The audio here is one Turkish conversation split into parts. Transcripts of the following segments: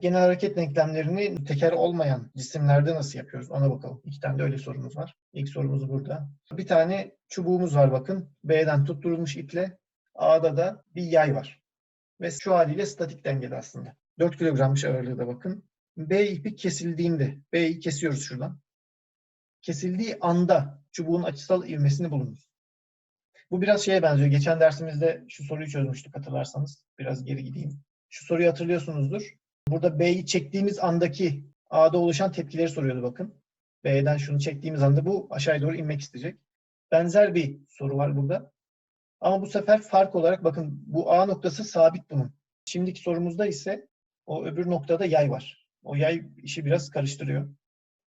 Genel hareket denklemlerini teker olmayan cisimlerde nasıl yapıyoruz ona bakalım. İki tane de öyle sorumuz var. İlk sorumuz burada. Bir tane çubuğumuz var bakın. B'den tutturulmuş iple. A'da da bir yay var. Ve şu haliyle statik dengede aslında. 4 kilogrammış ağırlığı da bakın. B ipi kesildiğinde, B'yi kesiyoruz şuradan. Kesildiği anda çubuğun açısal ivmesini bulunuz. Bu biraz şeye benziyor. Geçen dersimizde şu soruyu çözmüştük hatırlarsanız. Biraz geri gideyim. Şu soruyu hatırlıyorsunuzdur. Burada B'yi çektiğimiz andaki A'da oluşan tepkileri soruyordu bakın. B'den şunu çektiğimiz anda bu aşağıya doğru inmek isteyecek. Benzer bir soru var burada. Ama bu sefer fark olarak bakın bu A noktası sabit bunun. Şimdiki sorumuzda ise o öbür noktada yay var. O yay işi biraz karıştırıyor.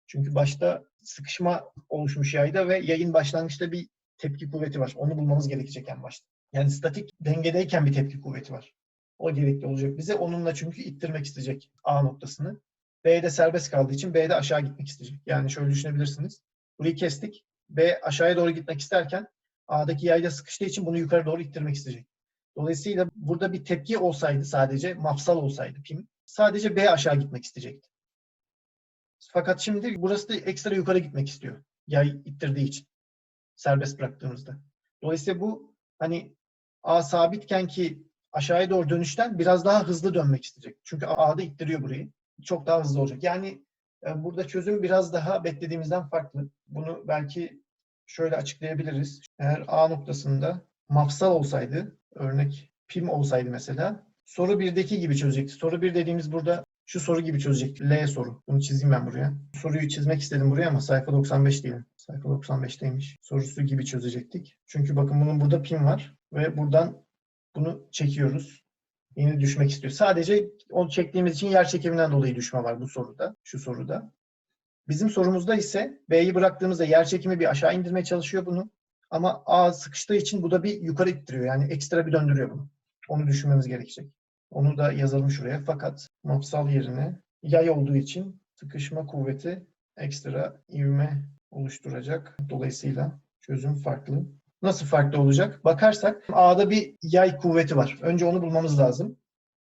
Çünkü başta sıkışma oluşmuş yayda ve yayın başlangıçta bir tepki kuvveti var. Onu bulmamız gerekecek en başta. Yani statik dengedeyken bir tepki kuvveti var. O gerekli olacak bize. Onunla çünkü ittirmek isteyecek A noktasını. B'de serbest kaldığı için B'de aşağı gitmek isteyecek. Yani şöyle düşünebilirsiniz. Burayı kestik. B aşağıya doğru gitmek isterken A'daki yayla sıkıştığı için bunu yukarı doğru ittirmek isteyecek. Dolayısıyla burada bir tepki olsaydı sadece, mafsal olsaydı pim, sadece B aşağı gitmek isteyecekti. Fakat şimdi burası da ekstra yukarı gitmek istiyor. Yay ittirdiği için. Serbest bıraktığımızda. Dolayısıyla bu hani A sabitken ki aşağıya doğru dönüşten biraz daha hızlı dönmek isteyecek. Çünkü A'da ittiriyor burayı. Çok daha hızlı olacak. Yani e, burada çözüm biraz daha beklediğimizden farklı. Bunu belki şöyle açıklayabiliriz. Eğer A noktasında mafsal olsaydı, örnek pim olsaydı mesela, soru 1'deki gibi çözecekti. Soru 1 dediğimiz burada şu soru gibi çözecekti. L soru. Bunu çizeyim ben buraya. Soruyu çizmek istedim buraya ama sayfa 95 değil. Sayfa 95'teymiş. Sorusu gibi çözecektik. Çünkü bakın bunun burada pim var ve buradan bunu çekiyoruz. Yeni düşmek istiyor. Sadece onu çektiğimiz için yer çekiminden dolayı düşme var bu soruda. Şu soruda. Bizim sorumuzda ise B'yi bıraktığımızda yer çekimi bir aşağı indirmeye çalışıyor bunu. Ama A sıkıştığı için bu da bir yukarı ittiriyor. Yani ekstra bir döndürüyor bunu. Onu düşünmemiz gerekecek. Onu da yazalım şuraya. Fakat mafsal yerine yay olduğu için sıkışma kuvveti ekstra ivme oluşturacak. Dolayısıyla çözüm farklı. Nasıl farklı olacak? Bakarsak A'da bir yay kuvveti var. Önce onu bulmamız lazım.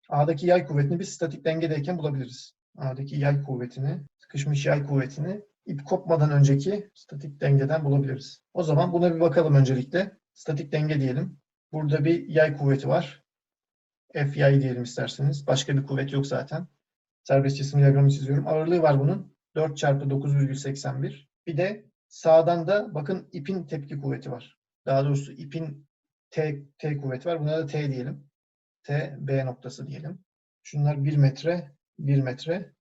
A'daki yay kuvvetini biz statik dengedeyken bulabiliriz. A'daki yay kuvvetini, sıkışmış yay kuvvetini ip kopmadan önceki statik dengeden bulabiliriz. O zaman buna bir bakalım öncelikle. Statik denge diyelim. Burada bir yay kuvveti var. F yay diyelim isterseniz. Başka bir kuvvet yok zaten. Serbest cisim diyagramı çiziyorum. Ağırlığı var bunun. 4 çarpı 9,81. Bir de sağdan da bakın ipin tepki kuvveti var. Daha doğrusu ipin T, T kuvveti var. Buna da T diyelim. T, B noktası diyelim. Şunlar 1 metre, 1 metre.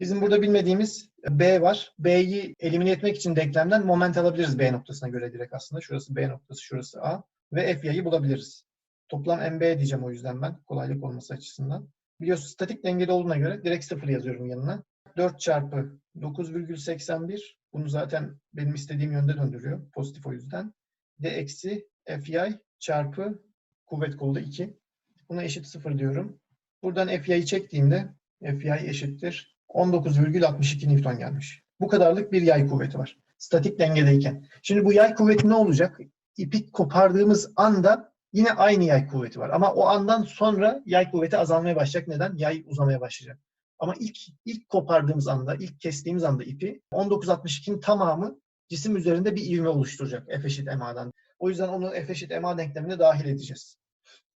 Bizim burada bilmediğimiz B var. B'yi elimine etmek için denklemden moment alabiliriz B noktasına göre direkt aslında. Şurası B noktası, şurası A. Ve F yayı bulabiliriz. Toplam MB diyeceğim o yüzden ben. Kolaylık olması açısından. Biliyorsunuz statik dengede olduğuna göre direkt sıfır yazıyorum yanına. 4 çarpı 9,81. Bunu zaten benim istediğim yönde döndürüyor. Pozitif o yüzden. D eksi Fi çarpı kuvvet kolu 2. Buna eşit 0 diyorum. Buradan Fi'yi çektiğimde Fi eşittir 19,62 Newton gelmiş. Bu kadarlık bir yay kuvveti var. Statik dengedeyken. Şimdi bu yay kuvveti ne olacak? İpi kopardığımız anda yine aynı yay kuvveti var. Ama o andan sonra yay kuvveti azalmaya başlayacak. Neden? Yay uzamaya başlayacak. Ama ilk ilk kopardığımız anda, ilk kestiğimiz anda ipi 19.62'nin tamamı cisim üzerinde bir ivme oluşturacak F eşit MA'dan. O yüzden onu F eşit MA denklemine dahil edeceğiz.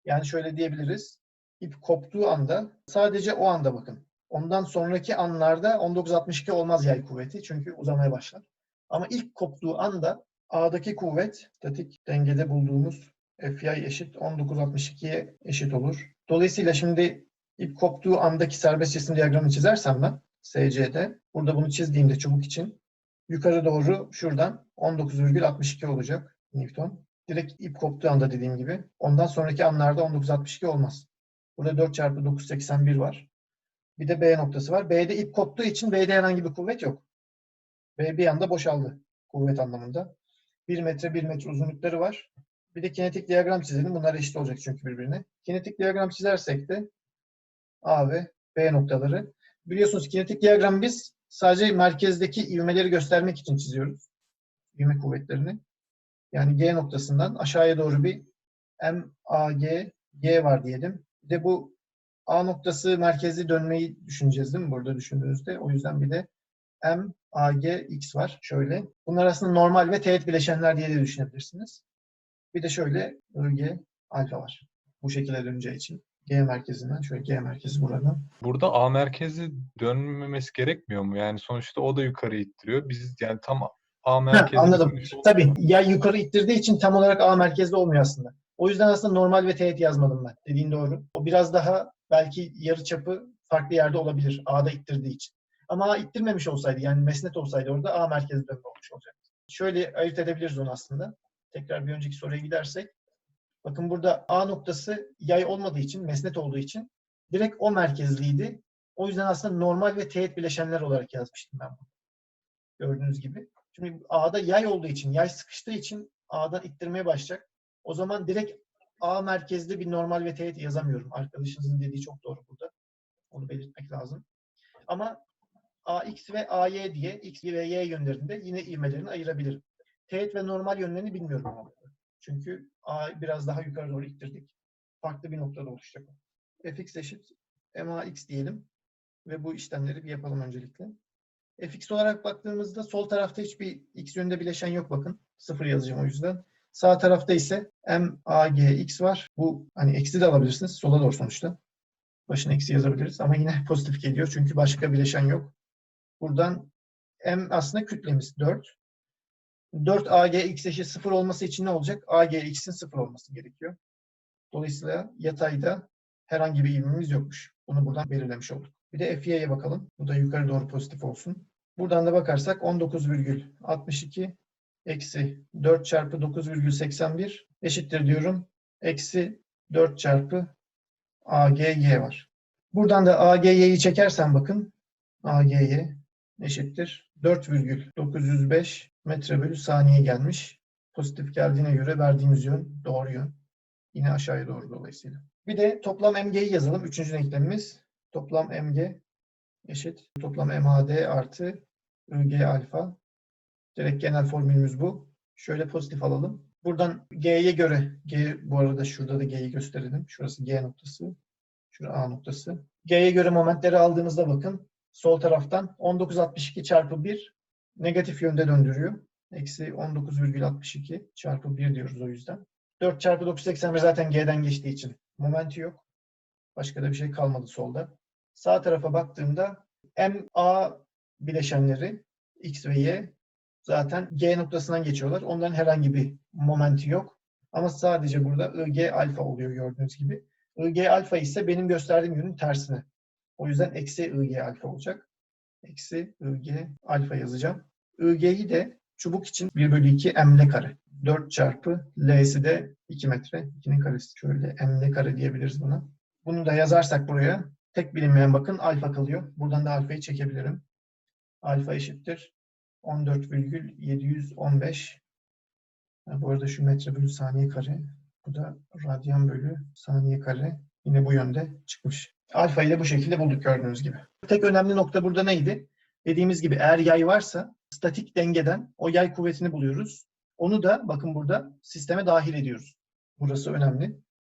Yani şöyle diyebiliriz. İp koptuğu anda sadece o anda bakın. Ondan sonraki anlarda 19.62 olmaz yay kuvveti çünkü uzamaya başlar. Ama ilk koptuğu anda A'daki kuvvet statik dengede bulduğumuz Fi eşit 19.62'ye eşit olur. Dolayısıyla şimdi ip koptuğu andaki serbest cisim diyagramını çizersem ben SC'de burada bunu çizdiğimde çubuk için yukarı doğru şuradan 19,62 olacak Newton. Direkt ip koptuğu anda dediğim gibi. Ondan sonraki anlarda 19.62 olmaz. Burada 4 çarpı 981 var. Bir de B noktası var. B'de ip koptuğu için B'de herhangi bir kuvvet yok. B bir anda boşaldı kuvvet anlamında. 1 metre 1 metre uzunlukları var. Bir de kinetik diyagram çizelim. Bunlar eşit olacak çünkü birbirine. Kinetik diyagram çizersek de A ve B noktaları. Biliyorsunuz kinetik diyagram biz sadece merkezdeki ivmeleri göstermek için çiziyoruz. İvme kuvvetlerini. Yani G noktasından aşağıya doğru bir M, A, G, G var diyelim. Bir de bu A noktası merkezli dönmeyi düşüneceğiz değil mi burada düşündüğünüzde? O yüzden bir de M, A, G, X var. Şöyle. Bunlar aslında normal ve teğet bileşenler diye de düşünebilirsiniz. Bir de şöyle G, alfa var. Bu şekilde döneceği için. G merkezinden. Şöyle G merkezi buradan. Burada A merkezi dönmemesi gerekmiyor mu? Yani sonuçta o da yukarı ittiriyor. Biz yani tam A merkezi anladım. dönmüş olsa- Tabii yay yukarı ittirdiği için tam olarak A merkezde olmuyor aslında. O yüzden aslında normal ve teğet yazmadım ben. Dediğin doğru. O biraz daha belki yarı çapı farklı yerde olabilir A'da ittirdiği için. Ama A ittirmemiş olsaydı yani mesnet olsaydı orada A merkezi dönme olmuş olacaktı. Şöyle ayırt edebiliriz onu aslında. Tekrar bir önceki soruya gidersek. Bakın burada A noktası yay olmadığı için, mesnet olduğu için direkt o merkezliydi. O yüzden aslında normal ve teğet bileşenler olarak yazmıştım ben bunu. Gördüğünüz gibi. Şimdi A'da yay olduğu için, yay sıkıştığı için A'dan ittirmeye başlayacak. O zaman direkt A merkezli bir normal ve teğet yazamıyorum. Arkadaşınızın dediği çok doğru burada. Onu belirtmek lazım. Ama AX ve AY diye X ve Y yönlerinde yine ivmelerini ayırabilirim. Teğet ve normal yönlerini bilmiyorum ama. Çünkü A biraz daha yukarı doğru ittirdik. Farklı bir noktada oluşacak fx eşit max diyelim. Ve bu işlemleri bir yapalım öncelikle. fx olarak baktığımızda sol tarafta hiçbir x yönünde bileşen yok bakın. Sıfır yazacağım o yüzden. Sağ tarafta ise m, x var. Bu hani eksi de alabilirsiniz. Sola doğru sonuçta. Başına eksi yazabiliriz ama yine pozitif geliyor. Çünkü başka bileşen yok. Buradan m aslında kütlemiz 4. 4 ag x eşit 0 olması için ne olacak? ag x'in 0 olması gerekiyor. Dolayısıyla yatayda herhangi bir ivmemiz yokmuş. Bunu buradan belirlemiş olduk. Bir de fy'ye bakalım. Bu da yukarı doğru pozitif olsun. Buradan da bakarsak 19,62 eksi 4 çarpı 9,81 eşittir diyorum. Eksi 4 çarpı AGY var. Buradan da AGY'yi çekersem bakın AGY eşittir 4,905 metre bölü saniye gelmiş. Pozitif geldiğine göre verdiğimiz yön doğru yön. Yine aşağıya doğru dolayısıyla. Bir de toplam MG'yi yazalım. Üçüncü denklemimiz. Toplam MG eşit. Toplam MAD artı IG alfa. Direkt genel formülümüz bu. Şöyle pozitif alalım. Buradan G'ye göre, G bu arada şurada da G'yi gösterelim. Şurası G noktası. Şurası A noktası. G'ye göre momentleri aldığımızda bakın. Sol taraftan 1962 çarpı 1 negatif yönde döndürüyor. Eksi 19,62 çarpı 1 diyoruz o yüzden. 4 çarpı 981 zaten G'den geçtiği için momenti yok. Başka da bir şey kalmadı solda. Sağ tarafa baktığımda MA bileşenleri X ve Y zaten G noktasından geçiyorlar. Onların herhangi bir momenti yok. Ama sadece burada IG alfa oluyor gördüğünüz gibi. IG alfa ise benim gösterdiğim yönün tersine. O yüzden eksi IG alfa olacak. Eksi IG alfa yazacağım. IG'yi de çubuk için 1 bölü 2 m'le kare. 4 çarpı L'si de 2 metre. 2'nin karesi. Şöyle m'le kare diyebiliriz buna. Bunu da yazarsak buraya tek bilinmeyen bakın alfa kalıyor. Buradan da alfayı çekebilirim. Alfa eşittir 14,715 Ha, bu arada şu metre bölü saniye kare. Bu da radyan bölü saniye kare. Yine bu yönde çıkmış. Alfayı da bu şekilde bulduk gördüğünüz gibi. Tek önemli nokta burada neydi? Dediğimiz gibi eğer yay varsa statik dengeden o yay kuvvetini buluyoruz. Onu da bakın burada sisteme dahil ediyoruz. Burası önemli.